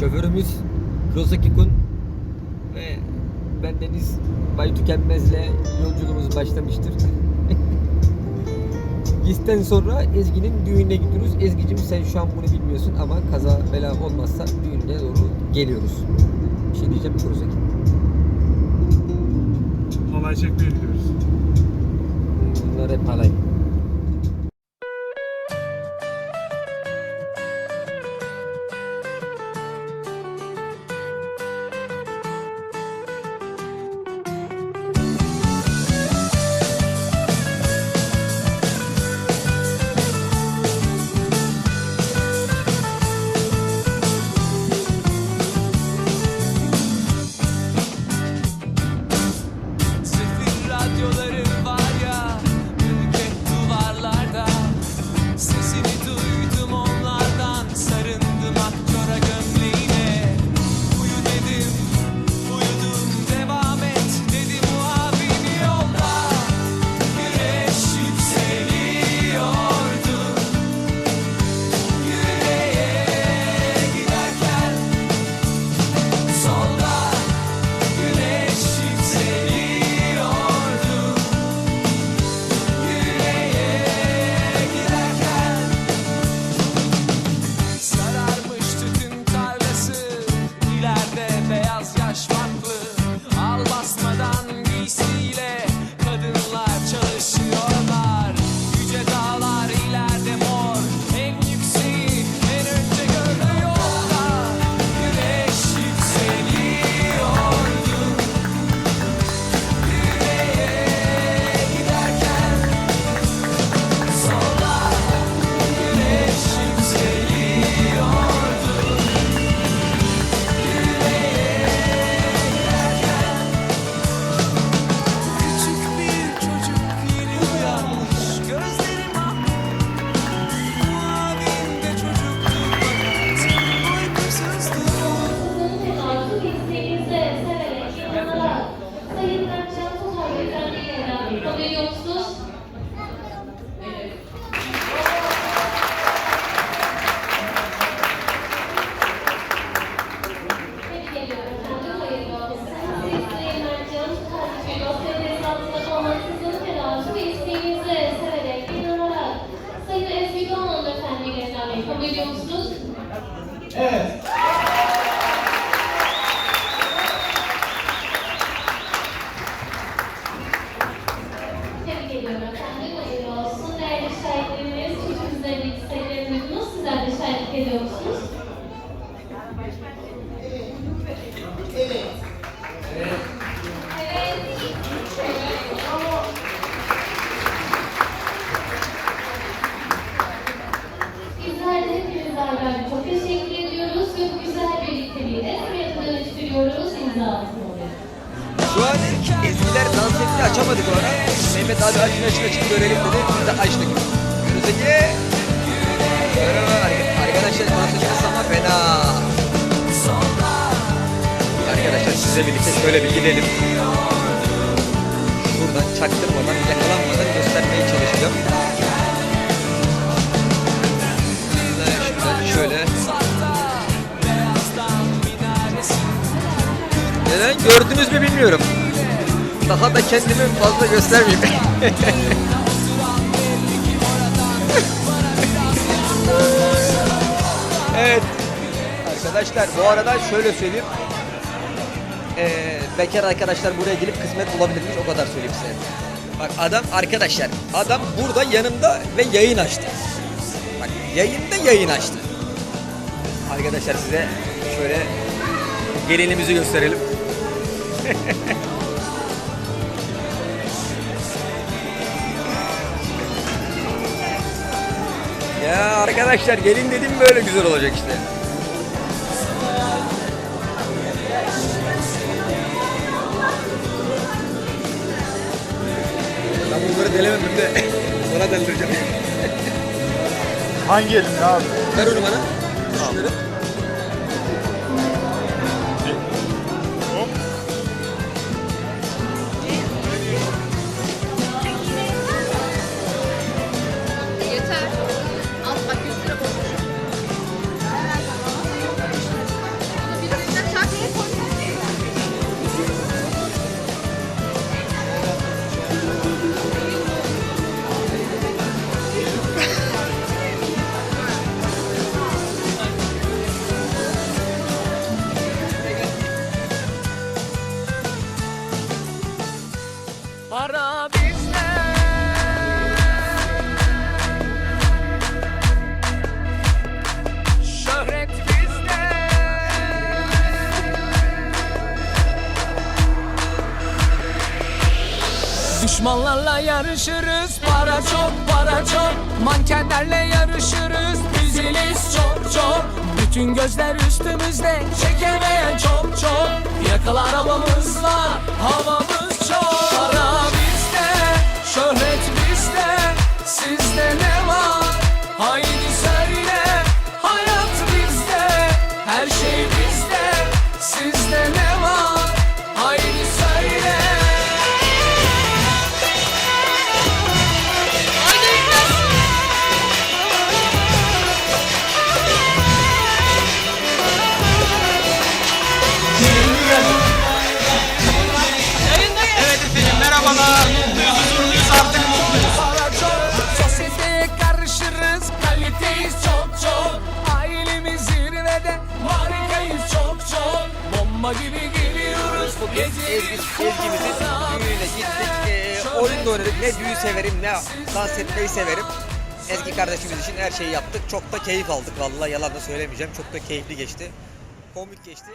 Şoförümüz Kurosaki Kun ve bendeniz Bay Tükenmez'le yolculuğumuz başlamıştır. Gisten sonra Ezgi'nin düğününe gidiyoruz. Ezgi'cim sen şu an bunu bilmiyorsun ama kaza bela olmazsa düğününe doğru geliyoruz. Bir şey diyeceğim Kurosaki. Halay çekmeye gidiyoruz. Bunlar hep halay. Beraber kabul ediyor musunuz? Tebrik ediyorum efendim. Hayırlı olsun. Değerli şahitlerimiz, çocuğumuzların isteklerini duydunuz. Sizler de şahitlik ediyor musunuz? Açamadık o. Mehmet abi açın açın açın görelim dedi. Biz de açtık. Merhaba arkadaşlar ediyoruz ama fena. Arkadaşlar sizle birlikte şöyle bir gidelim. Şuradan çaktırmadan yakalanmadan göstermeye çalışacağım. Şöyle. Neden gördünüz mü bilmiyorum. Daha da kendimi fazla göstermeyeyim. evet. Arkadaşlar bu arada şöyle söyleyeyim. Ee, bekar arkadaşlar buraya gelip kısmet bulabilirmiş o kadar söyleyeyim size. Bak adam arkadaşlar adam burada yanımda ve yayın açtı. Bak yayında yayın açtı. Arkadaşlar size şöyle gelinimizi gösterelim. ya arkadaşlar gelin dedim böyle güzel olacak işte. Ben bunları delemedim de ona deldireceğim. Hangi elin abi? Ver onu bana. Şunları. Düşmanlarla yarışırız Para çok para çok. Mankenlerle yarışırız Diziliz çok çok. Bütün gözler üstümüzde Çekemeyen çok çok. Yakalı arabamız var Havamız çok. Para bizde Şöhret bizde Ezgi, Ezgi'mizin düğününe gittik. Ee, oyun da oynadık. Ne düğün severim ne dans etmeyi severim. Ezgi kardeşimiz için her şeyi yaptık. Çok da keyif aldık vallahi yalan da söylemeyeceğim. Çok da keyifli geçti. Komik geçti.